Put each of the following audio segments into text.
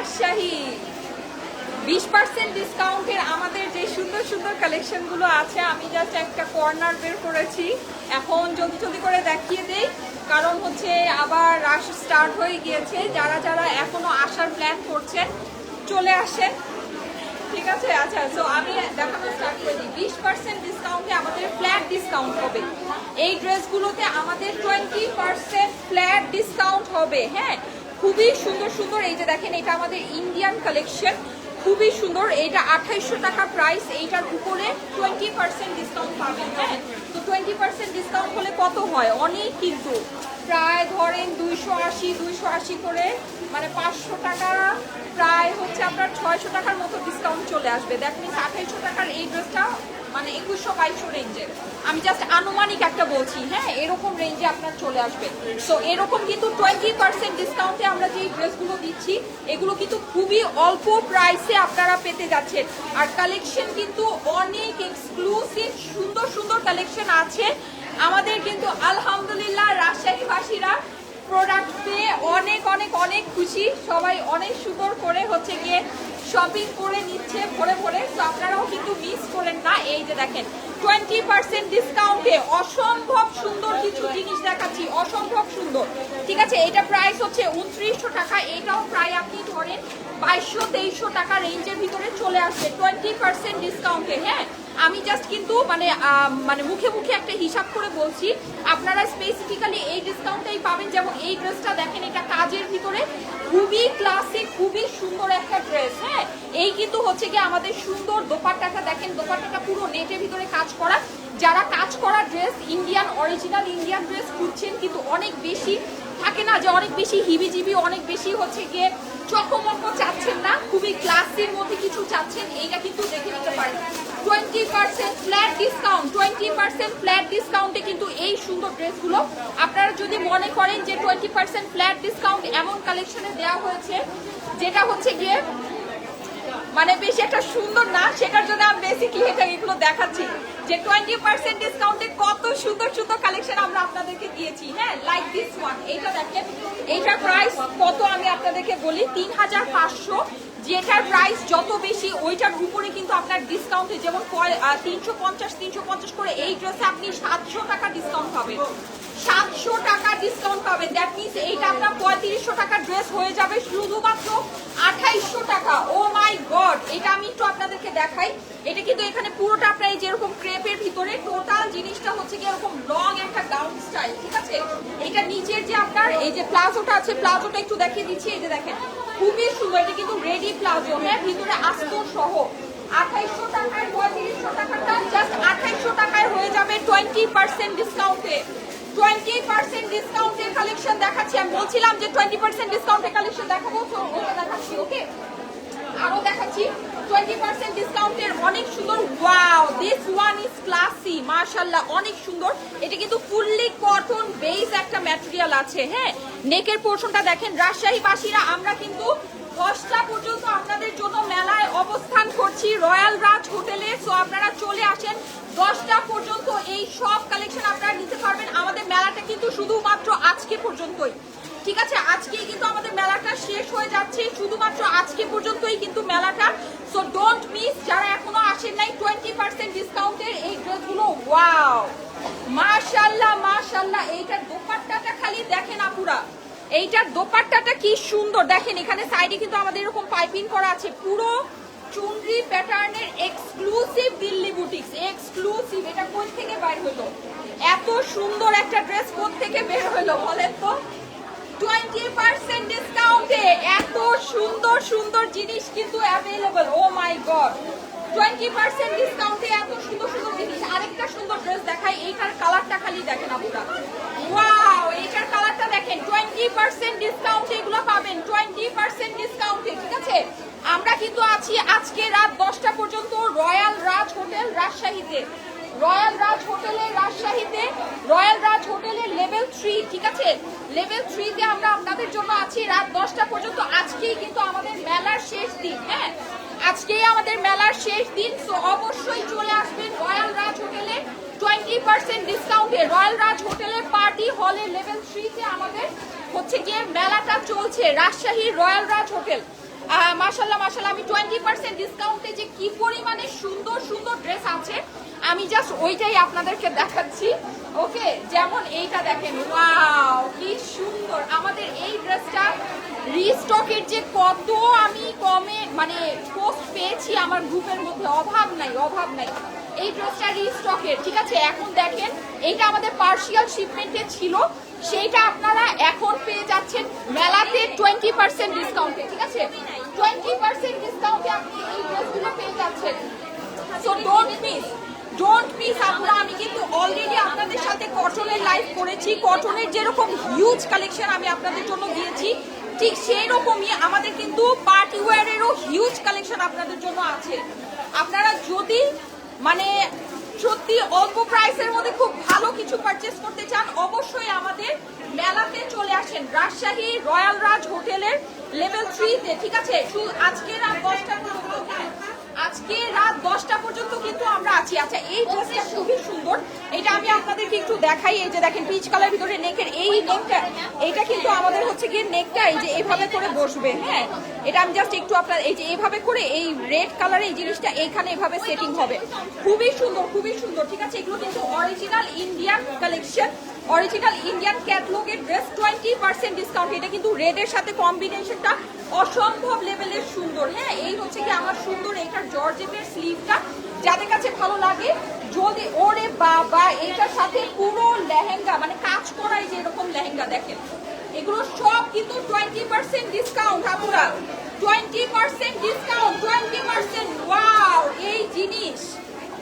রাজশাহী, বিশ পার্সেন্ট ডিসকাউন্টের আমাদের যে সুন্দর সুন্দর কালেকশনগুলো আছে, আমি জাস্ট একটা কর্নার বের করেছি। এখন জলদি জলদি করে দেখিয়ে দেই, কারণ হচ্ছে আবার রাশ স্টার্ট হয়ে গিয়েছে। যারা যারা এখনও আসার প্ল্যান করছেন, চলে আসেন। ঠিক আছে? আচ্ছা সো আমি দেখানো স্টার্ট করে বিশ পার্সেন্ট ডিসকাউন্টে আমাদের ফ্ল্যাট ডিসকাউন্ট হবে। এই ড্রেসগুলোতে আমাদের টোয়েন্টি পার্সেন্ট ফ্ল্যাট ডিসকাউন্ট হবে হ্যাঁ? খুবই সুন্দর সুন্দর। এই যে দেখেন, এটা আমাদের ইন্ডিয়ান কালেকশন খুবই সুন্দর। এটা আঠাইশশো টাকা প্রাইস এইটার উপরে টোয়েন্টি পার্সেন্ট ডিসকাউন্ট পাবেন হ্যাঁ? তো টোয়েন্টি পার্সেন্ট ডিসকাউন্ট হলে কত হয়? অনেক কিন্তু। প্রায় ধরেন দুইশো আশি দুইশো আশি করে মানে পাঁচশো টাকা প্রায় হচ্ছে আপনার ছয়শো টাকার মতো ডিসকাউন্ট চলে আসবে। দ্যাট মিনস আঠাইশশো টাকার এই ড্রেসটা মানে একুশশো বাইশশো রেঞ্জের আমি জাস্ট আনুমানিক একটা বলছি হ্যাঁ এরকম রেঞ্জে আপনার চলে আসবে। সো এরকম কিন্তু টোয়েন্টি পার্সেন্ট ডিসকাউন্টে আমরা যে ড্রেসগুলো দিচ্ছি, এগুলো কিন্তু খুবই অল্প প্রাইসে আপনারা পেতে যাচ্ছেন। আর কালেকশন কিন্তু অনেক এক্সক্লুসিভ সুন্দর সুন্দর কালেকশন আছে। আমাদের কিন্তু আলহামদুলিল্লাহ রাজশাহীবাসীরা প্রোডাক্ট পেয়ে অনেক অনেক অনেক খুশি। সবাই অনেক সুন্দর করে হচ্ছে গিয়ে শপিং করে নিচ্ছে ভরে ভরে। তো আপনারাও কিন্তু মিস করেন না। এই যে দেখেন টোয়েন্টি পার্সেন্ট ডিসকাউন্টে অসম্ভব সুন্দর কিছু জিনিস দেখাচ্ছি। অসম্ভব সুন্দর। ঠিক আছে এটা প্রাইস হচ্ছে উনত্রিশশো টাকা। এটাও প্রায় আপনি ধরেন বাইশশো, তেইশশো টাকা রেঞ্জের ভিতরে চলে আসবে টোয়েন্টি পার্সেন্ট ডিসকাউন্টে হ্যাঁ? আমি জাস্ট কিন্তু মানে মানে মুখে মুখে একটা হিসাব করে বলছি, আপনারা স্পেসিফিক্যালি এই ডিসকাউন্টটাই পাবেন যেমন এই ড্রেসটা দেখেন, এটা কাজের ভিতরে খুবই ক্লাসিক খুবই সুন্দর একটা ড্রেস হ্যাঁ? এই কিন্তু হচ্ছে কি আমাদের সুন্দর দোপাট্টাটা দেখেন, দোপাট্টাটা পুরো নেটের ভিতরে কাজ করা। যারা কাজ করা dress Indian original Indian dress খুঁজছেন কিন্তু অনেক বেশি থাকে না যে অনেক বেশি হিবিজিবি, অনেক বেশি হচ্ছে গিয়ে চকমক চাচ্ছেন না, খুবই ক্লাসের মধ্যে কিছু চাচ্ছেন, এইটা কিন্তু দেখে নিতে পারেন। Twenty percent flat discount twenty percent flat ডিসকাউন্টে কিন্তু এই সুন্দর ড্রেসগুলো। আপনারা যদি মনে করেন যে টোয়েন্টি পার্সেন্ট ফ্ল্যাট ডিসকাউন্ট এমন কালেকশনে দেওয়া হয়েছে, যেটা হচ্ছে গিয়ে মানে বেশি একটা সুন্দর না, সেটার জন্য আমি বেসিকলি এটা এগুলো দেখাচ্ছি। যে টোয়েন্টি পার্সেন্ট ডিসকাউন্টে কত সুন্দর সুন্দর কালেকশন আমরা আপনাদেরকে দিয়েছি। হ্যাঁ লাইক দিস ওয়ান এইটা দেখেন, এইটার প্রাইস কত আমি আপনাদেরকে বলি? তিন হাজার পাঁচশো, যেটার প্রাইস যত বেশি, ওইটার উপরে কিন্তু আপনার ডিসকাউন্টে যেমন তিনশো পঞ্চাশ তিনশো পঞ্চাশ করে এই ড্রেসে আপনি সাতশো টাকা ডিসকাউন্ট পাবেন। সাতশো টাকা ডিসকাউন্ট পাবেন দ্যাট মিনস এইটা আপনার পঁয়ত্রিশশো টাকা ড্রেস হয়ে যাবে শুধুমাত্র আঠাইশশো টাকা। ও মাই গড এটা আমি একটু আপনাদেরকে দেখাই। এটা কিন্তু এখানে পুরোটা আপনার যেরকম ক্রেপের ভিতরে টোটাল জিনিসটা হচ্ছে কি এরকম লং একটা গাউন স্টাইল ঠিক আছে? এটা নিচের যে আপনার এই যে প্লাজোটা আছে, প্লাজোটা একটু দেখিয়ে দিচ্ছি। এই যে দেখেন, খুবই সুন্দর। এটা কিন্তু রেডি প্লাজো হ্যাঁ? ভিতরে আস্তর সহ। আঠাইশশো টাকায়, পঁয়ত্রিশশো টাকাটা জাস্ট আঠাইশশো টাকায় হয়ে যাবে টোয়েন্টি পার্সেন্ট ডিসকাউন্টে টোয়েন্টি পার্সেন্ট ডিসকাউন্টের কালেকশন দেখাচ্ছি। আমি বলছিলাম যে টোয়েন্টি পার্সেন্ট ডিসকাউন্টের কালেকশন দেখাবো, তো ওটা দেখাচ্ছি ওকে আরও দেখাচ্ছি। টোয়েন্টি পার্সেন্ট ডিসকাউন্টের অনেক সুন্দর wow this one is classy মার্শাল্লাহ অনেক সুন্দর। এটা কিন্তু ফুললি কটন বেস একটা ম্যাটেরিয়াল আছে হ্যাঁ? নেকের পোর্শনটা দেখেন, রাজশাহীবাসীরা, আমরা কিন্তু দশটা পর্যন্ত আপনাদের জন্য মেলায় অবস্থান করছি রয়্যাল রাজ হোটেলে। সো আপনারা চলে আসেন। দশটা পর্যন্ত এই সব কালেকশন আপনারা নিতে পারবেন। আমাদের মেলাটা কিন্তু শুধুমাত্র আজকে পর্যন্তই। ঠিক আছে? আজকেই কিন্তু আমাদের মেলাটা শেষ হয়ে যাচ্ছে। শুধুমাত্র আজকে পর্যন্তই কিন্তু মেলাটা। সো ডোন্ট মিস যারা এখনও আসেন নাই টোয়েন্টি পার্সেন্ট ডিসকাউন্টের এই ড্রেসগুলো। ওয়াও মাশাল্লাহ মাশাল্লাহ। এইটার দোপাট্টাটা খালি দেখেন আপুরা। এইটার দোপাট্টাটা কি সুন্দর। দেখেন, এখানে সাইডে কিন্তু আমাদের এরকম পাইপিং করা আছে। পুরো চুনরি প্যাটার্নের এক্সক্লুসিভ দিল্লি বুটিক্স এক্সক্লুসিভ এটা কোথ থেকে বাইর হলো? এত সুন্দর একটা ড্রেস কোথ থেকে বের হলো বলেন তো? টোয়েন্টি পার্সেন্ট ডিসকাউন্টে এত সুন্দর সুন্দর জিনিস কিন্তু available oh my god twenty percent ডিসকাউন্টে এত সুন্দর সুন্দর জিনিস। আরেকটা সুন্দর ড্রেস দেখাই, এইটার কালারটা খালি দেখেন আপনারা ওয়াও এইটার কালারটা দেখেন টোয়েন্টি পার্সেন্ট ডিসকাউন্টে এগুলো পাবেন টোয়েন্টি পার্সেন্ট ডিসকাউন্টে ঠিক আছে? আমরা কিন্তু আছি আজকে রাত দশটা পর্যন্ত রয়্যাল রাজ হোটেল রাজশাহীতে। রয়্যাল রাজ হোটেলে, রাজশাহীতে, রয়্যাল রাজ হোটেলের লেভেল থ্রি ঠিক আছে? লেভেল থ্রিতে আমরা আপনাদের জন্য আছি রাত দশটা পর্যন্ত। আজকেই কিন্তু আমাদের মেলার শেষ দিন হ্যাঁ? আজকেই আমাদের মেলার শেষ দিন, তো অবশ্যই চলে আসবেন রয়্যাল রাজ হোটেলে। টোয়েন্টি পার্সেন্ট ডিসকাউন্টে রয়্যাল রাজ হোটেলের পার্টি হলে লেভেল থ্রিতে আমাদের হচ্ছে গিয়ে মেলাটা চলছে, রাজশাহী রয়্যাল রাজ হোটেল মাশাল্লাহ মাশাল্লাহ আমি টোয়েন্টি পার্সেন্ট ডিসকাউন্টে যে কি পরিমাণে সুন্দর সুন্দর ড্রেস আছে, আমি জাস্ট ওইটাই আপনাদেরকে দেখাচ্ছি। ওকে যেমন এইটা দেখেন ওয়াও কি সুন্দর। আমাদের এই ড্রেসটা রিস্টকের যে কত আমি কমে মানে পোস্ট পেয়েছি, আমার গ্রুপের মধ্যে অভাব নাই অভাব নাই। এই ড্রেসটা রিস্টকের ঠিক আছে? এখন দেখেন, এইটা আমাদের পার্সিয়াল শিপমেন্টে ছিল, সেইটা আপনারা এখন পেয়ে যাচ্ছেন মেলাতে টোয়েন্টি পার্সেন্ট ডিসকাউন্টে ঠিক আছে? টোয়েন্টি পার্সেন্ট ডিসকাউন্টে আপনি এই ড্রেসগুলো পেয়ে যাচ্ছেন। So don't miss don't miss আমরা আমি কিন্তু অলরেডি আপনাদের সাথে কটনের লাইভ করেছি। কটনের যেরকম হিউজ কালেকশন আমি আপনাদের জন্য দিয়েছি, ঠিক সেই রকমই আমাদের কিন্তু পার্টি ওয়্যারেরও হিউজ কালেকশন আপনাদের জন্য আছে। আপনারা যদি মানে সত্যি অল্প প্রাইসের মধ্যে খুব ভালো কিছু পারচেস করতে চান, অবশ্যই আমাদের মেলাতে চলে আসেন। রাজশাহী রয়্যাল রাজ হোটেলের লেভেল থ্রিতে ঠিক আছে শুধু আজকের রাত দশটা আজকে রাত দশটা পর্যন্ত কিন্তু আমরা আছি। আচ্ছা এই ড্রেসটা খুবই সুন্দর। এটা আমি আপনাদেরকে একটু দেখাই। এই যে দেখেন পিচ কালার ভিতরে নেকের এই নেকটা এইটা কিন্তু আমাদের হচ্ছে গিয়ে নেকটা এই যে এভাবে করে বসবে হ্যাঁ? এটা আমি জাস্ট একটু আপনার, এই যে এভাবে করে এই রেড কালার এই জিনিসটা এইখানে এভাবে সেটিং হবে। খুবই সুন্দর খুবই সুন্দর, ঠিক আছে? এগুলো কিন্তু original Indian collection original Indian ক্যাটলগের dress twenty percent discount এটা কিন্তু রেডের সাথে কম্বিনেশনটা অসম্ভব লেভেলের সুন্দর। হ্যাঁ এই হচ্ছে কি আমার সুন্দর এটার জর্জেটের স্লিভটা যাদের কাছে ভালো লাগে, যদি ওরে বাবা এটার সাথে পুরো লেহেঙ্গা মানে কাজ করাই যে এরকম লেহেঙ্গা দেখেন, এগুলো সব কিন্তু টোয়েন্টি পার্সেন্ট ডিসকাউন্ট আপুরা twenty percent discount twenty percent wow এই জিনিস।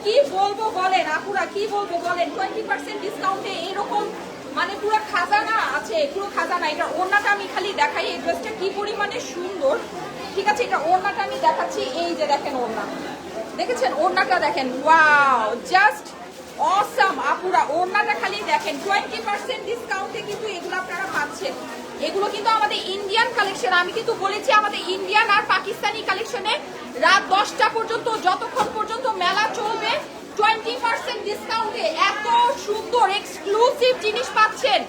কি বলব বলেন, আপুরা কি বলব বলেন টোয়েন্টি পার্সেন্ট ডিসকাউন্টে এরকম মানে পুরো খাজানা আছে, পুরো খাজানা। এটা ওড়নাটা আমি খালি দেখাই, এই ড্রেসটা কি পরিমাণে সুন্দর। ঠিক আছে, এটা ওড়নাটা আমি দেখাচ্ছি, এই যে দেখেন ওড়না। দেখেছেন? ওড়নাটা দেখেন। ওয়াও জাস্ট অসাম আপুরা, ওড়নাটা খালি দেখেন। টোয়েন্টি পার্সেন্ট ডিসকাউন্টে কিন্তু এগুলো আপনারা পাচ্ছেন। এগুলো কিন্তু আমাদের ইন্ডিয়ান কালেকশন আমি কিন্তু বলেছি আমাদের ইন্ডিয়ান আর পাকিস্তানি কালেকশনে রাত দশটা পর্যন্ত, যতক্ষণ পর্যন্ত মেলা চলবে টোয়েন্টি পার্সেন্ট ডিসকাউন্টে এত সুন্দর এক্সক্লুসিভ জিনিস পাচ্ছেন।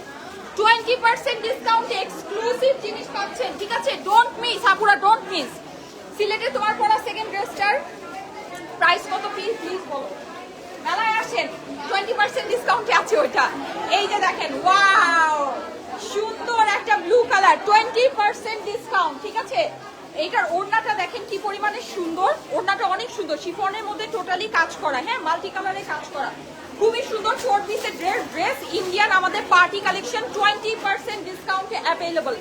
টোয়েন্টি পার্সেন্ট ডিসকাউন্টে এক্সক্লুসিভ জিনিস পাচ্ছেন, ঠিক আছে? ডোন্ট মিস আপুরা ডোন্ট মিস সিলেটে তোমার পড়া সেকেন্ড ড্রেসটার প্রাইস কত প্লিজ প্লিজ বলো। মেলায় আসেন টোয়েন্টি পার্সেন্ট ডিসকাউন্টে আছে ওইটা। এই যে দেখেন ওয়াও সুন্দর একটা blue colour twenty percent discount ঠিক আছে? এইটার ওড়নাটা দেখেন কি পরিমাণে সুন্দর। ওড়নাটা অনেক সুন্দর। শিফনের মধ্যে টোটালি কাজ করা। হ্যাঁ মাল্টি কালারে কাজ করা। খুবই সুন্দর ফোর পিসের ড্রেস ড্রেস ইন্ডিয়ান আমাদের পার্টি কালেকশন টোয়েন্টি পার্সেন্ট ডিসকাউন্টে অ্যাভেলেবল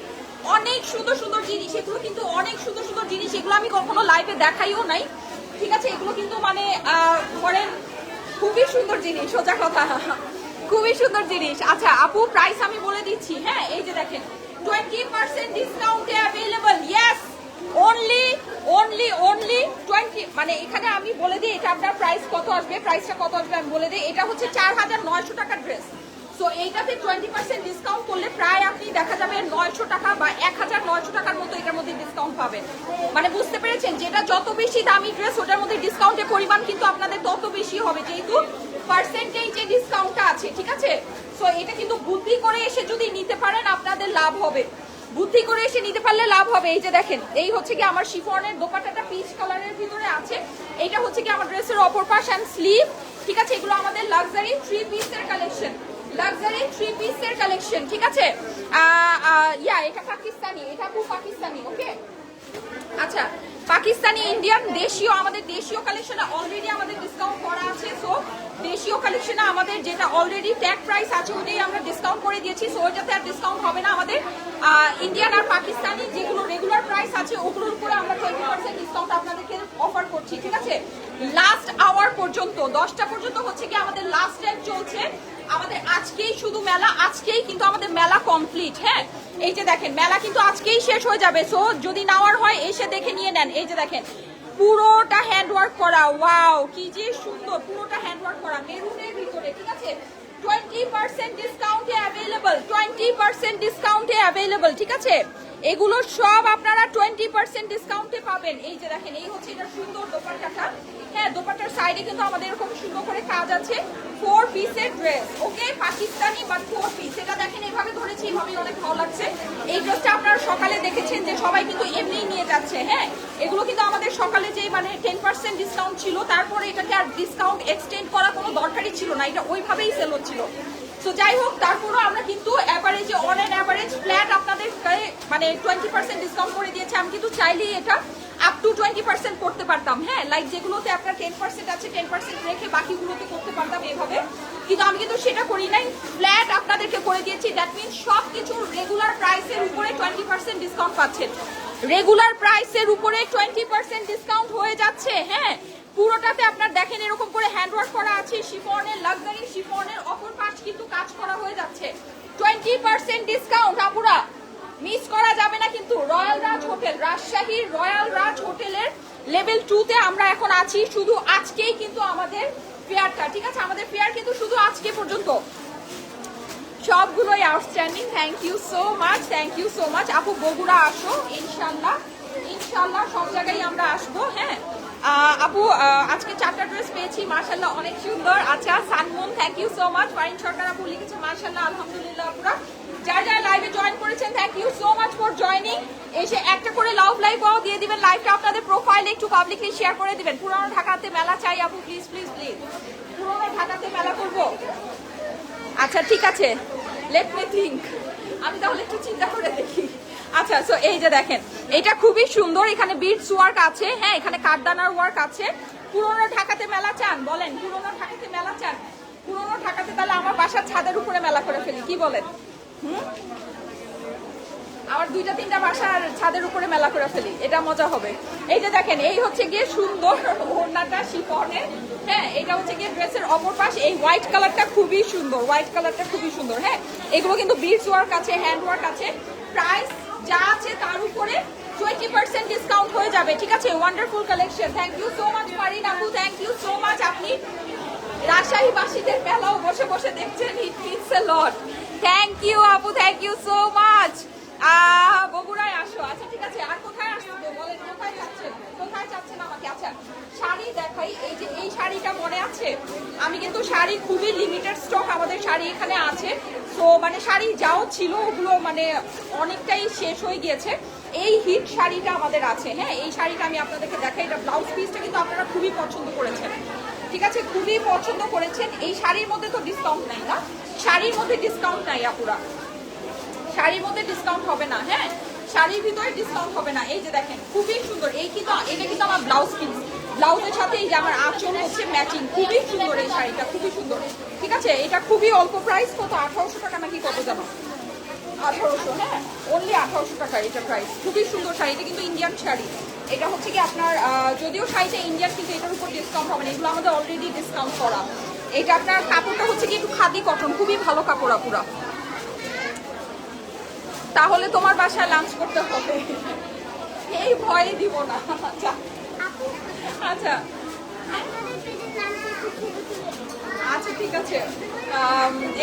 অনেক সুন্দর সুন্দর জিনিস। এগুলো কিন্তু অনেক সুন্দর সুন্দর জিনিস। এগুলো আমি কখনো লাইভে দেখাইও নাই। ঠিক আছে, এগুলো কিন্তু মানে ধরেন খুবই সুন্দর জিনিস, সোজা কথা। খুবই সুন্দর জিনিস। আচ্ছা আপু প্রাইস আমি বলে দিচ্ছি। হ্যাঁ এই যে দেখেন টোয়েন্টি পার্সেন্ট ডিসকাউন্টে available yes only only only twenty মানে এখানে আমি বলে দিই, এটা আপনার প্রাইস কত আসবে প্রাইসটা কত আসবে আমি বলে দিই, এটা হচ্ছে চার হাজার নয়শো টাকার ড্রেস সো এইটাতে টোয়েন্টি পার্সেন্ট ডিসকাউন্ট করলে প্রায় আপনি দেখা যাবে নয়শো টাকা বা এক হাজার নয়শো টাকার মতো এটার মধ্যে ডিসকাউন্ট পাবেন। মানে বুঝতে পেরেছেন, যেটা যত বেশি দামি ড্রেস ওটার মধ্যে ডিসকাউন্টের পরিমাণ কিন্তু আপনাদের তত বেশি হবে, যেহেতু পার্সেন্টেজে ডিসকাউন্টটা আছে, ঠিক আছে? সো এটা কিন্তু বুদ্ধি করে এসে যদি নিতে পারেন, আপনাদের লাভ হবে। বুদ্ধি করে এসে নিতে পারলে লাভ হবে। এই যে দেখেন, এই হচ্ছে কি আমার শিফনের দোপাটাটা পিচ কালারের ভিতরে আছে। এইটা হচ্ছে কি আমার ড্রেসের অপর পাশ অ্যান্ড স্লিভ ঠিক আছে, এগুলো আমাদের লাক্সারি থ্রি পিসের কালেকশন লাক্সারি থ্রি পিসের কালেকশন ঠিক আছে? ইয়া এটা পাকিস্তানি, এটা খুব পাকিস্তানি ওকে আচ্ছা পাকিস্তানি, ইন্ডিয়ান, দেশীয়, আমাদের দেশীয় কালেকশনে অলরেডি আমাদের ডিসকাউন্ট করা আছে। সো দেশীয় কালেকশনে আমাদের যেটা অলরেডি ট্যাগ প্রাইস আছে, ওটাই আমরা ডিসকাউন্ট করে দিয়েছি। সো ওইটাতে আর ডিসকাউন্ট হবে না আমাদের। ইন্ডিয়ান আর পাকিস্তানি যেগুলো রেগুলার প্রাইস আছে, ওগুলোর উপরে আমরা টোয়েন্টি পার্সেন্ট ডিসকাউন্ট আপনাদেরকে অফার করছি, ঠিক আছে? লাস্ট আওয়ার পর্যন্ত, দশটা পর্যন্ত হচ্ছে কি আমাদের লাস্ট টাইম চলছে। আমাদের আজকেই শুধু মেলা, আজকেই কিন্তু আমাদের মেলা কমপ্লিট হ্যাঁ? এই যে দেখেন, মেলা কিন্তু আজকেই শেষ হয়ে যাবে। সো যদি নেওয়ার হয়, এসে দেখে নিয়ে নেন। এই যে দেখেন, পুরোটা হ্যান্ডওয়ার্ক করা ওয়াও কি যে সুন্দর, পুরোটা হ্যান্ডওয়ার্ক করা, মেরুনের ভিতরে, ঠিক আছে? টোয়েন্টি পার্সেন্ট ডিসকাউন্টে অ্যাভেলেবল টোয়েন্টি পার্সেন্ট ডিসকাউন্টে অ্যাভেলেবল ঠিক আছে? এগুলো সব আপনারা টোয়েন্টি পার্সেন্ট ডিসকাউন্টে পাবেন। এই যে দেখেন, এই হচ্ছে এটা সুন্দর দোপাট্টাটা। হ্যাঁ দোপাট্টার সাইডে কিন্তু আমাদের এরকম সুন্দর করে কাজ আছে। ফোর পিসের dress okay Pakistani but four piece এটা দেখেন এইভাবে ধরেছি এইভাবে অনেক ভালো লাগছে। এই ড্রেসটা আপনারা সকালে দেখেছেন যে সবাই কিন্তু এমনিই নিয়ে যাচ্ছে হ্যাঁ? এগুলো কিন্তু আমাদের সকালে যে মানে টেন পার্সেন্ট ডিসকাউন্ট ছিল, তারপরে এটাকে আর ডিসকাউন্ট এক্সটেন্ড করা কোনো দরকারই ছিল না। এটা ওইভাবেই সেল হচ্ছিল। তো যাই হোক, তারপরও আমরা কিন্তু অ্যাভারেজে অন অ্যান অ্যাভারেজ ফ্ল্যাট আপনাদের মানে টোয়েন্টি পার্সেন্ট ডিসকাউন্ট করে দিয়েছে। আমি কিন্তু চাইলেই এটা আপ টু টোয়েন্টি পার্সেন্ট করতে পারতাম। হ্যাঁ লাইক যেগুলোতে আপনার টেন পার্সেন্ট আছে টেন পার্সেন্ট রেখে বাকিগুলোতে করতে পারতাম এভাবে। কিন্তু আমি কিন্তু সেটা করি নাই। ফ্ল্যাট আপনাদেরকে করে দিয়েছি। দ্যাট মিনস সব কিছু রেগুলার প্রাইসের উপরে টোয়েন্টি পার্সেন্ট ডিসকাউন্ট পাচ্ছেন। রেগুলার প্রাইসের উপরে টোয়েন্টি পার্সেন্ট ডিসকাউন্ট হয়ে যাচ্ছে। হ্যাঁ পুরোটাতে আপনার দেখেন এরকম করে হ্যান্ড হ্যান্ডওয়ার্ক করা আছে, শিফনের লাক্সারি শিফনের অপর পাশ কিন্তু কাজ করা হয়ে যাচ্ছে। টোয়েন্টি পার্সেন্ট ডিসকাউন্ট আপুরা। মিস করা যাবে না কিন্তু রয়্যাল রাজ হোটেল রাজশাহীর রয়্যাল রাজ হোটেলের লেভেল টু তে আমরা এখন আছি, শুধু আজকেই কিন্তু আমাদের ফেয়ারটা ঠিক আছে? আমাদের ফেয়ার কিন্তু শুধু আজকে পর্যন্ত। সবগুলোই outstanding thank you so much thank you so much আপু, বগুড়া আসো, ইনশাল্লাহ ইনশাল্লাহ সব জায়গায় আমরা আসব হ্যাঁ? আপু আজকে চারটা ড্রেস পেয়েছি মার্শাল্লাহ অনেক সুন্দর। আচ্ছা Sunmoon thank you so much fine Sarkar আপু লিখেছে মার্শাল্লাহ আলহামদুলিল্লাহ আপুরা। যারা যারা লাইভে জয়েন করেছেন thank you so much for joining এসে একটা করে লাভ লাইভ পাও দিয়ে দিবেন লাইভটা আপনাদের প্রোফাইলে একটু পাবলিকলি শেয়ার করে দিবেন। পুরানো ঢাকাতে মেলা চাই আপু প্লিজ প্লিজ প্লিজ পুরোনো ঢাকাতে মেলা করব। আচ্ছা ঠিক আছে। লেট মি থিঙ্ক আমি তাহলে একটু চিন্তা করে দেখি। আচ্ছা সো এই যে দেখেন, এটা খুবই সুন্দর, এখানে বিটস ওয়ার্ক আছে হ্যাঁ এখানে কাঠদানার ওয়ার্ক আছে। পুরোনো ঢাকাতে মেলা চান? বলেন, পুরোনো ঢাকাতে মেলা চান? পুরোনো ঢাকাতে তাহলে আমার বাসার ছাদের উপরে মেলা করে ফেলি, কি বলেন? হুম? আমার দুইটা, তিনটা বাসার ছাদের উপরে মেলা করে ফেলি, এটা মজা হবে। এই যে দেখেন, এই হচ্ছে গিয়ে সুন্দর ওড়নাটা শিফনের হ্যাঁ এটা হচ্ছে গিয়ে ড্রেসের অপর পাশ, এই হোয়াইট কালারটা খুবই সুন্দর হোয়াইট কালারটা খুবই সুন্দর হ্যাঁ। এগুলো কিন্তু বিটস ওয়ার্ক আছে হ্যান্ড ওয়ার্ক আছে প্রাইস যা আছে তার উপরে টোয়েন্টি পার্সেন্ট ডিসকাউন্ট হয়ে যাবে, ঠিক আছে? Wonderful collection thank you so much Parin আপু থ্যাংক ইউ সো মাচ আপনি রাজশাহীবাসীদের মেলাও বসে বসে দেখছেন। It means a lot thank you আপু থ্যাংক ইউ সো মাচ বগুড়ায় আসো। আচ্ছা ঠিক আছে। আর কোথায় আসবে বলেন, কোথায় যাচ্ছেন? আচ্ছা শাড়ি দেখাই। এই যে এই শাড়িটা মনে আছে? আমি কিন্তু শাড়ি খুবই লিমিটেড স্টক আমাদের শাড়ি এখানে আছে। তো মানে শাড়ি যাও ছিল, ওগুলো মানে অনেকটাই শেষ হয়ে গিয়েছে। এই হিট শাড়িটা আমাদের আছে। হ্যাঁ এই শাড়িটা আমি আপনাদেরকে দেখাই। এটা ব্লাউজ পিসটা কিন্তু আপনারা খুবই পছন্দ করেছেন। ঠিক আছে, খুবই পছন্দ করেছেন। এই শাড়ির মধ্যে তো ডিসকাউন্ট নাই না? শাড়ির মধ্যে ডিসকাউন্ট নাই আপুরা। শাড়ির মধ্যে ডিসকাউন্ট হবে না। হ্যাঁ শাড়ির ভিতরে ডিসকাউন্ট হবে না। এই যে দেখেন, খুবই সুন্দর। এই কিন্তু, এটা কিন্তু আমার ব্লাউজ পিস ব্লাউজের সাথে এই যে আমার আঁচল হচ্ছে ম্যাচিং খুবই সুন্দর এই শাড়িটা, খুবই সুন্দর। ঠিক আছে? এটা খুবই অল্প প্রাইস কত? আঠারোশো টাকা নাকি কত জানো? আঠারোশো হ্যাঁ? অনলি আঠারোশো টাকা এটা প্রাইস খুবই সুন্দর শাড়ি। এটা কিন্তু ইন্ডিয়ান শাড়ি। এটা হচ্ছে কি আপনার যদিও শাড়িটা ইন্ডিয়ান কিন্তু এটার উপর ডিসকাউন্ট হবে না। এগুলো আমাদের অলরেডি ডিসকাউন্ট করা। এটা আপনার কাপড়টা হচ্ছে কি একটু খাদি কটন খুবই ভালো কাপড় আপুরা। তাহলে তোমার বাসায় লাঞ্চ করতে হবে। এই ভয়ে দিব না। আচ্ছা। আচ্ছা। আচ্ছা ঠিক আছে।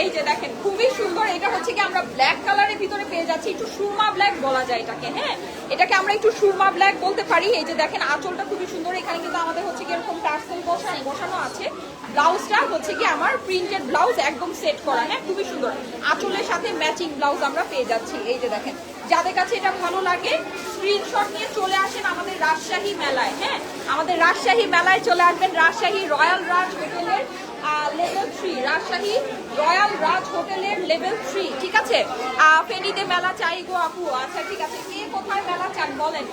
এই যে দেখেন, খুবই সুন্দর। এটা হচ্ছে কি আমরা ব্ল্যাক কালারের ভিতরে পেয়ে যাচ্ছি। একটু সুরমা ব্ল্যাক বলা যায় এটাকে হ্যাঁ? এটাকে আমরা একটু সুরমা ব্ল্যাক বলতে পারি। এই যে দেখেন, আঁচলটা খুবই সুন্দর। এখানে কিন্তু আমাদের হচ্ছে কি এরকম টার্সেল বসানো বসানো আছে। ব্লাউজটা হচ্ছে কি আমার প্রিন্টেড ব্লাউজ একদম সেট করা হ্যাঁ খুবই সুন্দর। আঁচলের সাথে ম্যাচিং ব্লাউজ আমরা পেয়ে যাচ্ছি, এই যে দেখেন। যাদের কাছে এটা ভালো লাগে স্ক্রিনশট নিয়ে চলে আসেন আমাদের রাজশাহী মেলায় হ্যাঁ। আমাদের রাজশাহী মেলায় চলে আসবেন, রাজশাহী রয়্যাল রাজ হোটেলের level three Rajshahi royal Raj হোটেলের লেভেল থ্রি ঠিক আছে? ফেনীতে মেলা চাই গো আপু আচ্ছা ঠিক আছে। কে কোথায় মেলা চান বলেন?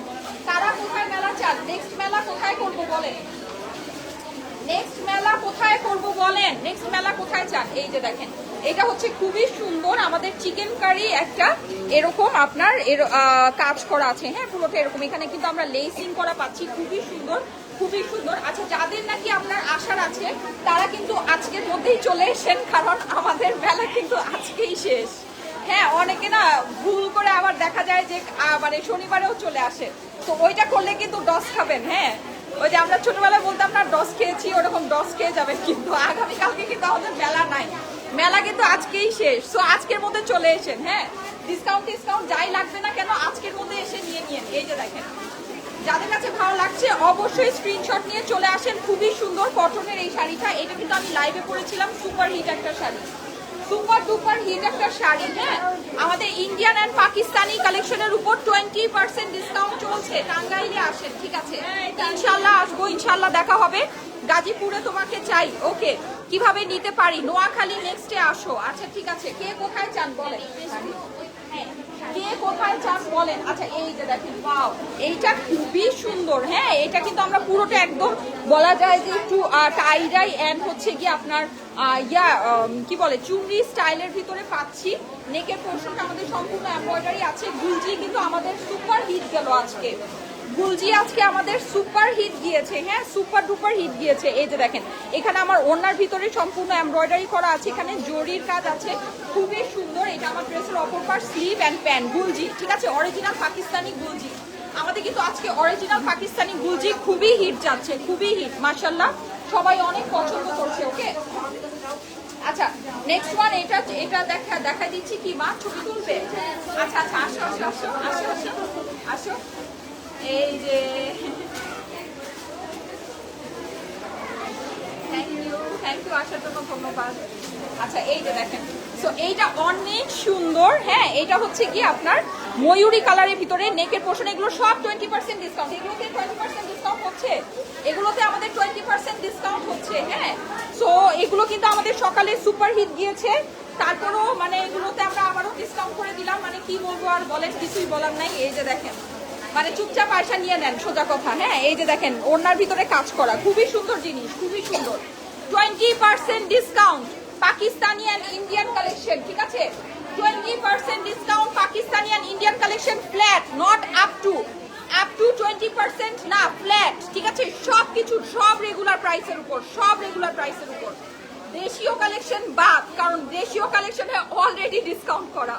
তারা কোথায় মেলা চান? নেক্সট মেলা কোথায় করব বলেন? নেক্সট মেলা কোথায় করব বলেন? নেক্সট মেলা কোথায় চান? এই যে দেখেন, এটা হচ্ছে খুবই সুন্দর আমাদের চিকেন কারি একটা এরকম আপনার এর কাজ করা আছে। হ্যাঁ পুরোটা এরকম। এখানে কিন্তু আমরা লেসিং করা পাচ্ছি, খুবই সুন্দর খুবই সুন্দর। আচ্ছা যাদের নাকি আপনার আশার আছে, তারা কিন্তু আজকের মধ্যেই চলে এসেন কারণ আমাদের মেলা কিন্তু আজকেই শেষ। হ্যাঁ অনেকে না ভুল করে আবার দেখা যায় যে মানে শনিবারেও চলে আসে। তো ওইটা করলে কিন্তু ডস খাবেন হ্যাঁ? ওই যে আমরা ছোটবেলায় বলতাম না, ডস খেয়েছি, ওরকম ডস খেয়ে যাবেন কিন্তু আগামীকালকে কিন্তু আমাদের মেলা নাই। মেলা কিন্তু আজকেই শেষ। সো আজকের মধ্যে চলে এসেন হ্যাঁ? ডিসকাউন্ট ডিসকাউন্ট যাই লাগবে না কেন, আজকের মধ্যে এসে নিয়ে নিয়েন। এই যে দেখেন। যাদের কাছে ভালো লাগছে, অবশ্যই স্ক্রিনশট নিয়ে চলে আসেন। খুবই সুন্দর কটনের এই শাড়িটা। এটা কিন্তু আমি লাইভে পরেছিলাম সুপার হিট একটা শাড়ি। সুপার ডুপার হিট একটা শাড়ি হ্যাঁ? আমাদের ইন্ডিয়ান অ্যান্ড পাকিস্তানি কালেকশনের উপর টোয়েন্টি পার্সেন্ট ডিসকাউন্ট চলছে। টাঙ্গাইলে আসেন, ঠিক আছে? ইনশাল্লাহ আসব ইনশাল্লাহ দেখা হবে। গাজীপুরে তোমাকে চাই। ওকে, কীভাবে নিতে পারি? নোয়াখালী নেক্সটে আসো। আচ্ছা ঠিক আছে। কে কোথায় চান বলেন? কে কোথায় চান বলেন। আচ্ছা এই যে দেখেন ওয়াও এইটা খুবই সুন্দর। হ্যাঁ এটা কিন্তু আমরা পুরোটা একদম বলা যায় যে একটু টাইডাই অ্যান্ড হচ্ছে গিয়ে আপনার ইয়া কি বলে, চুমড়ি স্টাইলের ভিতরে পাচ্ছি। নেকের পোর্শনটা আমাদের সম্পূর্ণ এম্ব্রয়ডারি আছে। গুলজি কিন্তু আমাদের সুপার হিট গেল আজকে। গুলজি আজকে আমাদের সুপার হিট গিয়েছে হ্যাঁ সুপার ডুপার হিট গিয়েছে। এই যে দেখেন, এখানে আমার ওনার ভিতরে সম্পূর্ণ এমব্রয়ডারি করা আছে, এখানে জরির কাজ আছে, খুবই সুন্দর। এটা আমার ড্রেসের অপর পার স্লিভ অ্যান্ড প্যান্ট, গুলজি, ঠিক আছে? অরিজিনাল পাকিস্তানি গুলজি। আমাদের কিন্তু আজকে অরিজিনাল পাকিস্তানি গুলজি খুবই হিট যাচ্ছে, খুবই হিট মার্শাল্লাহ সবাই অনেক পছন্দ করছে, ওকে? আচ্ছা নেক্সট ওয়ান এটা এটা দেখা দেখা দিচ্ছি কি মা? ছবি তুলবে? আচ্ছা আচ্ছা আসো আসো আসো আসো আসো আসো। এই যে। আচ্ছা এই যে দেখেন। এইটা অনেক সুন্দর হ্যাঁ হচ্ছে কি আপনার কালারের ভিতরে নেকের পোর্শন এগুলো সব টোয়েন্টি পার্সেন্ট ডিসকাউন্ট এগুলোতে টোয়েন্টি ডিসকাউন্ট হচ্ছে। এগুলোতে আমাদের টোয়েন্টি পার্সেন্ট ডিসকাউন্ট হচ্ছে হ্যাঁ। সো এগুলো কিন্তু আমাদের সকালে সুপার হিট গিয়েছে। তারপরও মানে এগুলোতে আমরা আবারও ডিসকাউন্ট করে দিলাম। মানে কি বলব আর বলেন কিছুই বলার নাই। এই যে দেখেন। মানে চুপচাপ আয়সা নিয়ে নেন, সোজা কথা। হ্যাঁ এই যে দেখেন ওনার ভিতরে কাজ করা। খুবই সুন্দর জিনিস, খুবই সুন্দর। Twenty percent discount Pakistani and Indian collection ঠিক আছে? Twenty percent discount Pakistani and Indian collection flat not up to up to twenty percent না ফ্ল্যাট ঠিক আছে? সব কিছু সব রেগুলার প্রাইসের উপর, সব রেগুলার প্রাইসের উপর। দেশীয় কালেকশন বাদ, কারণ দেশীয় কালেকশনে অলরেডি ডিসকাউন্ট করা।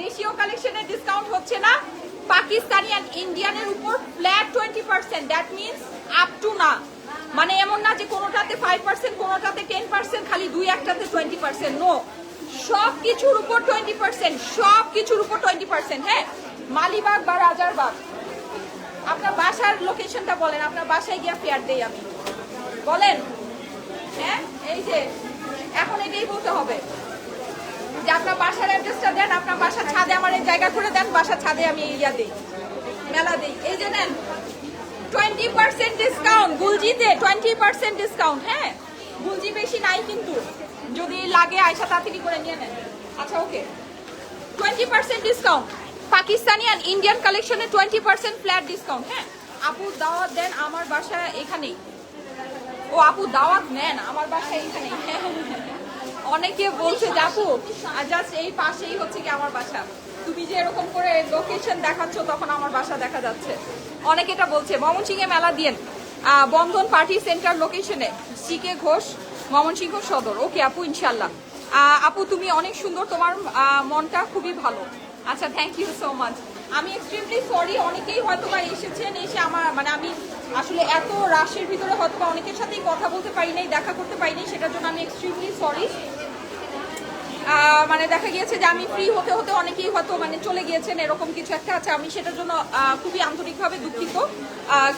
দেশীয় কালেকশনের ডিসকাউন্ট হচ্ছে না পাকিস্তানি অ্যান্ড ইন্ডিয়ানের উপর flat twenty percent that means up to না। মানে এমন না যে কোনোটাতে ফাইভ পার্সেন্ট কোনোটাতে টেন পার্সেন্ট খালি দুই একটাতে টোয়েন্টি পার্সেন্ট নো সব কিছুর উপর টোয়েন্টি পার্সেন্ট সব কিছুর উপর টোয়েন্টি পার্সেন্ট হ্যাঁ? মালিবাগ বা রাজারবাগ। আপনার বাসার লোকেশনটা বলেন, আপনার বাসায় গিয়ে ফেয়ার দেই আমি। বলেন হ্যাঁ? এই যে, এখন এটাই বলতে হবে। যে আপনার বাসার অ্যাড্রেসটা দেন, আপনার বাসার ছাদে আমার এই জায়গা করে দেন, বাসার ছাদে আমি ইয়া দিই, মেলা দিই। এই যে নেন টোয়েন্টি পার্সেন্ট ডিসকাউন্ট গুলজিতে টোয়েন্টি পার্সেন্ট ডিসকাউন্ট হ্যাঁ? গুলজি বেশি নাই কিন্তু। যদি লাগে আয়সা তাড়াতাড়ি করে নিয়ে নেন। আচ্ছা okay. Twenty percent discount Pakistani and Indian কালেকশনে টোয়েন্টি পার্সেন্ট ফ্ল্যাট ডিসকাউন্ট হ্যাঁ? আপু দাওয়াত দেন আমার বাসা এখানেই। ও, আপু দাওয়াত নেন, আমার বাসা এখানেই। অনেকে বলছে যে আপু জাস্ট এই পাশেই হচ্ছে কি আমার বাসা। তুমি যে এরকম করে লোকেশন দেখাচ্ছ, তখন আমার বাসা দেখা যাচ্ছে। অনেকে এটা বলছে ময়মনসিংহে মেলা দিয়েন বন্ধন পার্টি সেন্টার লোকেশনে সিকে ঘোষ ময়মনসিংহ সদর। ওকে আপু ইনশাল্লাহ আপু, তুমি অনেক সুন্দর, তোমার মনটা খুবই ভালো। আচ্ছা থ্যাংক ইউ সো মাচ আমি এক্সট্রিমলি সরি অনেকেই হয়তো বা এসেছেন, এসে আমার মানে আমি আসলে এত রাশের ভিতরে হয়তো বা অনেকের সাথেই কথা বলতে পারি নাই, দেখা করতে পারি নাই, সেটার জন্য আমি এক্সট্রিমলি সরি মানে দেখা গিয়েছে যে আমি ফ্রি হতে হতে অনেকেই হয়তো মানে চলে গিয়েছেন, এরকম কিছু একটা আছে। আমি সেটার জন্য খুবই আন্তরিকভাবে দুঃখিত।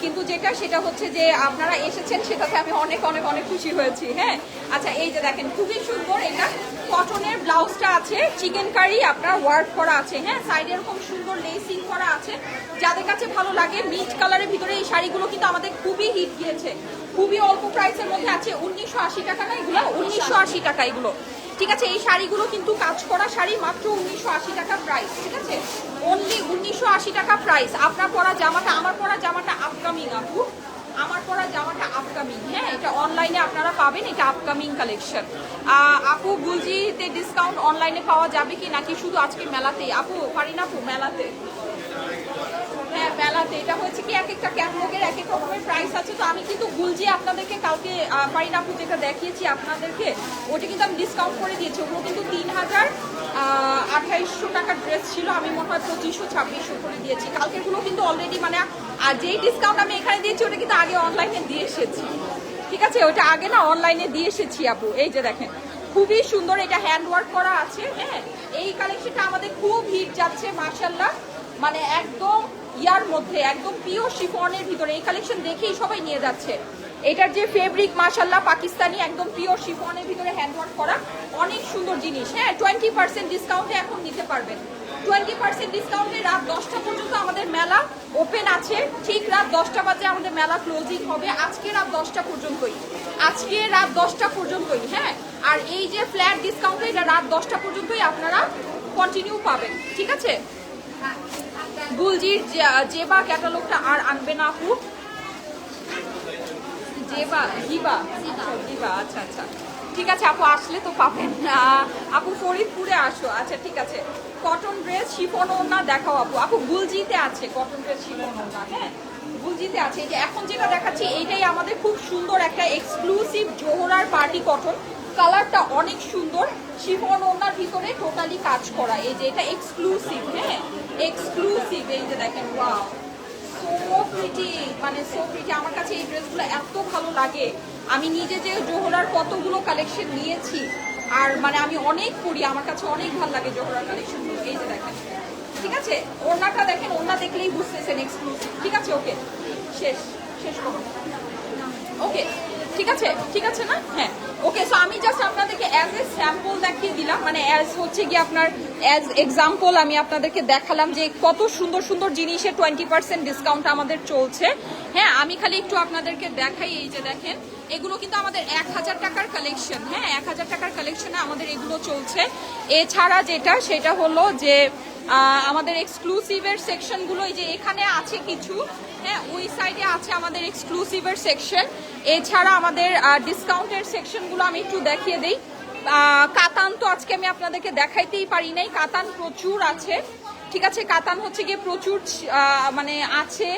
কিন্তু যেটা, সেটা হচ্ছে যে আপনারা এসেছেন, সেটাতে আমি অনেক অনেক অনেক খুশি হয়েছি। হ্যাঁ? আচ্ছা এই যে দেখেন, খুবই সুন্দর এটা। কটনের ব্লাউজটা আছে চিকেন কারি আপনার ওয়ার্ক করা আছে। হ্যাঁ? সাইডে এরকম সুন্দর লেসিং করা আছে। যাদের কাছে ভালো লাগে মিট কালারের ভিতরে এই শাড়িগুলো কিন্তু আমাদের খুবই হিট গিয়েছে। খুবই অল্প প্রাইসের মধ্যে আছে, উনিশশো আশি টাকা না এগুলো? উনিশশো আশি টাকা এগুলো। ঠিক আছে, এই শাড়িগুলো কিন্তু কাজ করা শাড়ি মাত্র উনিশশো আশি টাকা প্রাইস ঠিক আছে? অনলি উনিশশো আশি টাকা প্রাইস আপনার পরা জামাটা, আমার পরা জামাটা আপকামিং আপু। আমার পরা জামাটা আপকামিং হ্যাঁ এটা অনলাইনে আপনারা পাবেন, এটা আপকামিং কালেকশন আপু, গুলজিতে ডিসকাউন্ট অনলাইনে পাওয়া যাবে কি নাকি শুধু আজকে মেলাতেই? আপু পারি না আপু, মেলাতে। হ্যাঁ মেলাতে। এটা হচ্ছে কি, এক একটা ক্যাটলগের এক এক রকমের প্রাইস আছে, তো আমি কিন্তু গুলজি আপনাদেরকে কালকে পারিনা আপু যেটা দেখিয়েছি আপনাদেরকে, ওটা কিন্তু আমি ডিসকাউন্ট করে দিয়েছি। ওগুলো কিন্তু তিন হাজার আঠাইশশো টাকার ড্রেস ছিল, আমি মনে হয় পঁচিশশো, ছাব্বিশশো করে দিয়েছি। কালকেরগুলো কিন্তু অলরেডি মানে আর যেই ডিসকাউন্ট আমি এখানে দিয়েছি, ওটা কিন্তু আগে অনলাইনে দিয়ে এসেছি। ঠিক আছে? ওটা আগে না অনলাইনে দিয়ে এসেছি আপু। এই যে দেখেন, খুবই সুন্দর এটা হ্যান্ড ওয়ার্ক করা আছে হ্যাঁ? এই কালেকশনটা আমাদের খুব হিট যাচ্ছে মার্শাল্লাহ মানে একদম ইয়ার মধ্যে, একদম পিওর শিফনের ভিতরে। এই কালেকশন দেখেই সবাই নিয়ে যাচ্ছে। এটার যে ফেব্রিক মাশাল্লাহ পাকিস্তানি একদম পিওর শিফনের ভিতরে হ্যান্ডওয়ার্ক করা। অনেক সুন্দর জিনিস হ্যাঁ? টোয়েন্টি পার্সেন্ট ডিসকাউন্টে এখন পার্সেন্ট ডিসকাউন্টে রাত দশটা পর্যন্ত আমাদের মেলা ওপেন আছে। ঠিক রাত দশটা বাজে আমাদের মেলা ক্লোজিং হবে আজকে রাত দশটা পর্যন্তই। আজকে রাত দশটা পর্যন্তই হ্যাঁ? আর এই যে ফ্ল্যাট ডিসকাউন্ট এটা রাত দশটা পর্যন্তই আপনারা কন্টিনিউ পাবেন। ঠিক আছে? গুলজির জেবা ক্যাটালগটা আর আনবে না আপু। জেবা আচ্ছা, জিবা আচ্ছা আচ্ছা। ঠিক আছে আপু আসলে তো পাবেন আপু ফরিদপুরে আসো। আচ্ছা ঠিক আছে। কটন ড্রেস শিফন ওড়না দেখাও আপু। আপু, গুলজিতে আছে কটন ড্রেস শিফন ওড়না হ্যাঁ? গুলজিতে আছে। এই যে এখন যেটা দেখাচ্ছি, এইটাই আমাদের খুব সুন্দর একটা এক্সক্লুসিভ জোহরার পার্টি কটন কালারটা অনেক সুন্দর। শিফন ওড়নার ভিতরে টোটালি কাজ করা। এই যে এটা এক্সক্লুসিভ হ্যাঁ? এক্সক্লুসিভ এই যে দেখেন ওয়াও সো প্রিটি মানে সো প্রিটি আমার কাছে এই ড্রেসগুলো এত ভালো লাগে। আমি নিজে যে জোহরার কতগুলো কালেকশন নিয়েছি আর মানে আমি অনেক পরি আমার কাছে অনেক ভালো লাগে জোহরার কালেকশনগুলো এই যে দেখেন। ঠিক আছে? ওড়নাটা দেখেন, ওড়না দেখলেই বুঝতেছেন এক্সক্লুসিভ ঠিক আছে? ওকে শেষ। শেষ করুন ওকে ঠিক আছে? ঠিক আছে না? হ্যাঁ। ওকে সো আমি জাস্ট আপনাদেরকে অ্যাজ এ স্যাম্পল দেখিয়ে দিলাম। মানে অ্যাজ হচ্ছে গিয়ে আপনার অ্যাজ এক্সাম্পল আমি আপনাদেরকে দেখালাম যে কত সুন্দর সুন্দর জিনিসে টোয়েন্টি পার্সেন্ট ডিসকাউন্ট আমাদের চলছে। হ্যাঁ আমি খালি একটু আপনাদেরকে দেখাই। এই যে দেখেন এগুলো কিন্তু আমাদের এক হাজার টাকার কালেকশন হ্যাঁ এক হাজার টাকার কালেকশনে আমাদের এগুলো চলছে। এছাড়া যেটা, সেটা হলো যে আমাদের এক্সক্লুসিভের সেকশনগুলো যে এখানে আছে কিছু হ্যাঁ ওই সাইডে আছে আমাদের এক্সক্লুসিভের সেকশন এছাড়া আমাদের ডিসকাউন্টের সেকশনগুলো আমি একটু দেখিয়ে দিই। কাতান তো আজকে আমি আপনাদেরকে দেখাইতেই পারি নাই। কাতান প্রচুর আছে। ঠিক আছে, কাতান হচ্ছে গিয়ে প্রচুর মানে আছে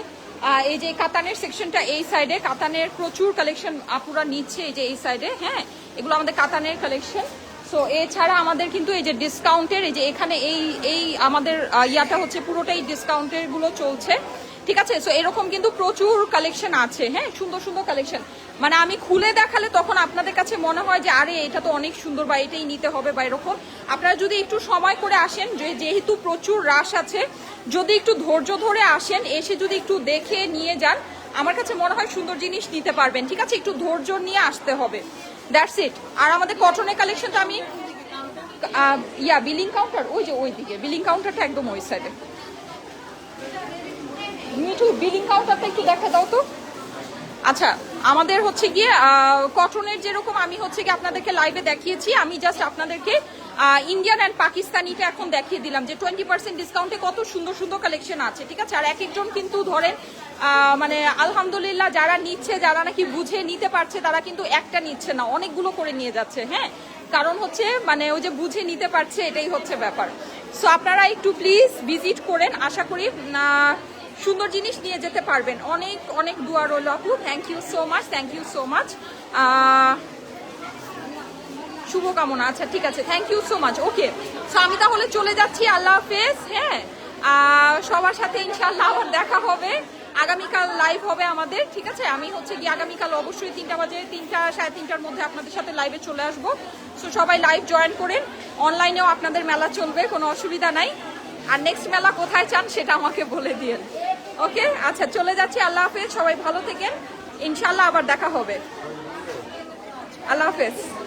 এই যে কাতানের সেকশনটা এই সাইডে কাতানের প্রচুর কালেকশন আপুরা নিচ্ছে এই যে এই সাইডে হ্যাঁ? এগুলো আমাদের কাতানের কালেকশন সো এছাড়া আমাদের কিন্তু এই যে ডিসকাউন্টের এই যে এখানে এই এই আমাদের ইয়াটা হচ্ছে পুরোটাই ডিসকাউন্টেরগুলো চলছে। ঠিক আছে? সো এরকম কিন্তু প্রচুর কালেকশন আছে হ্যাঁ? সুন্দর সুন্দর কালেকশন মানে আমি খুলে দেখালে তখন আপনাদের কাছে মনে হয় যে, আরে, এটা তো অনেক সুন্দর বা এটাই নিতে হবে বা এরকম। আপনারা যদি একটু সময় করে আসেন যেহেতু প্রচুর রাশ আছে, যদি একটু ধৈর্য ধরে আসেন, এসে যদি একটু দেখে নিয়ে যান, আমার কাছে মনে হয় সুন্দর জিনিস নিতে পারবেন, ঠিক আছে? একটু ধৈর্য নিয়ে আসতে হবে। দ্যাটস ইট আর আমাদের কটনের কালেকশনটা আমি ইয়া বিলিং কাউন্টার ওই যে ওই দিকে বিলিং কাউন্টারটা একদম ওই সাইডে মিঠু বিলিং কাউন্টারটা একটু দেখা দাও তো। আচ্ছা আমাদের হচ্ছে গিয়ে কটনের যেরকম আমি হচ্ছে গিয়ে আপনাদেরকে লাইভে দেখিয়েছি, আমি জাস্ট আপনাদেরকে ইন্ডিয়ান অ্যান্ড পাকিস্তানিটা এখন দেখিয়ে দিলাম যে টোয়েন্টি পার্সেন্ট ডিসকাউন্টে কত সুন্দর সুন্দর কালেকশন আছে, ঠিক আছে? আর এক একজন কিন্তু ধরেন মানে আলহামদুলিল্লাহ যারা নিচ্ছে, যারা নাকি বুঝে নিতে পারছে, তারা কিন্তু একটা নিচ্ছে না, অনেকগুলো করে নিয়ে যাচ্ছে হ্যাঁ? কারণ হচ্ছে মানে ওই যে বুঝে নিতে পারছে, এটাই হচ্ছে ব্যাপার। সো আপনারা একটু প্লিজ ভিজিট করেন, আশা করি সুন্দর জিনিস নিয়ে যেতে পারবেন। অনেক অনেক দোয়া রইল আপু। Thank you so much thank you so much শুভকামনা। আচ্ছা ঠিক আছে thank you so much okay so আমি তাহলে চলে যাচ্ছি। আল্লাহ হাফেজ হ্যাঁ? সবার সাথে ইনশাল্লাহ আবার দেখা হবে। আগামীকাল লাইভ হবে আমাদের, ঠিক আছে? আমি হচ্ছে গিয়ে আগামীকাল অবশ্যই তিনটা বাজে, তিনটা, সাড়ে তিনটার মধ্যে আপনাদের সাথে লাইভে চলে আসব। সো সবাই লাইভ জয়েন করেন। অনলাইনেও আপনাদের মেলা চলবে, কোনো অসুবিধা নাই। আর নেক্সট মেলা কোথায় চান সেটা আমাকে বলে দিন ওকে? আচ্ছা চলে যাচ্ছি। আল্লাহ হাফেজ, সবাই ভালো থেকেন। ইনশাল্লাহ আবার দেখা হবে। আল্লাহ হাফেজ।